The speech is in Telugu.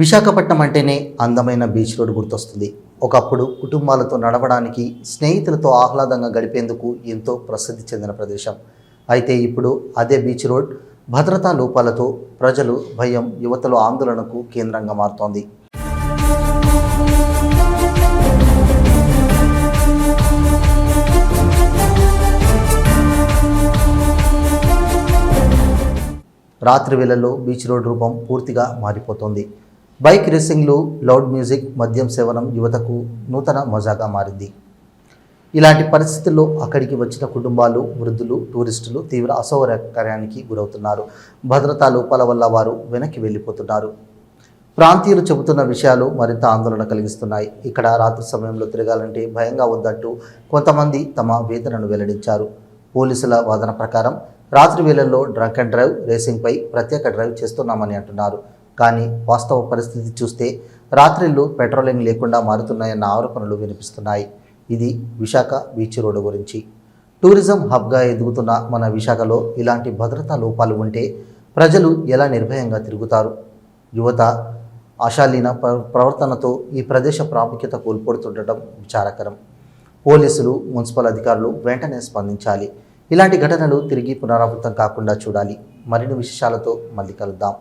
విశాఖపట్నం అంటేనే అందమైన బీచ్ రోడ్డు గుర్తొస్తుంది. ఒకప్పుడు కుటుంబాలతో నడవడానికి స్నేహితులతో ఆహ్లాదంగా గడిపేందుకు ఎంతో ప్రసిద్ధి చెందిన ప్రదేశం. అయితే ఇప్పుడు అదే బీచ్ రోడ్ భద్రతా లోపాలతో ప్రజలు భయం యువతలో ఆందోళనకు కేంద్రంగా మారుతోంది. రాత్రి వేళల్లో బీచ్ రోడ్ రూపం పూర్తిగా మారిపోతోంది. బైక్ రేసింగ్లు లౌడ్ మ్యూజిక్ మద్యం సేవనం యువతకు నూతన మజాగా మారింది. ఇలాంటి పరిస్థితుల్లో అక్కడికి వచ్చిన కుటుంబాలు వృద్ధులు టూరిస్టులు తీవ్ర అసౌకర్యానికి గురవుతున్నారు. భద్రతా లోపాల వల్ల వారు వెనక్కి వెళ్ళిపోతున్నారు. ప్రాంతీయులు చెబుతున్న విషయాలు మరింత ఆందోళన కలిగిస్తున్నాయి. ఇక్కడ రాత్రి సమయంలో తిరగాలంటే భయంగా ఉందంటూ కొంతమంది తమ వేదనను వెల్లడించారు. పోలీసుల వాదన ప్రకారం రాత్రి వేళల్లో డ్రంక్ అండ్ డ్రైవ్ రేసింగ్పై ప్రత్యేక డ్రైవ్ చేస్తున్నామని అంటున్నారు. కానీ వాస్తవ పరిస్థితి చూస్తే రాత్రిళ్ళు పెట్రోలింగ్ లేకుండా మారుతున్నాయన్న ఆరోపణలు వినిపిస్తున్నాయి. ఇది విశాఖ బీచ్ రోడ్డు గురించి. టూరిజం హబ్గా ఎదుగుతున్న మన విశాఖలో ఇలాంటి భద్రతా లోపాలు ఉంటే ప్రజలు ఎలా నిర్భయంగా తిరుగుతారు? యువత అశాలీన ప్రవర్తనతో ఈ ప్రదేశ ప్రాముఖ్యత కోల్పోతుండటం విచారకరం. పోలీసులు మున్సిపల్ అధికారులు వెంటనే స్పందించాలి. ఇలాంటి ఘటనలు తిరిగి పునరావృతం కాకుండా చూడాలి. మరిన్ని విశేషాలతో మళ్ళీ కలుద్దాం.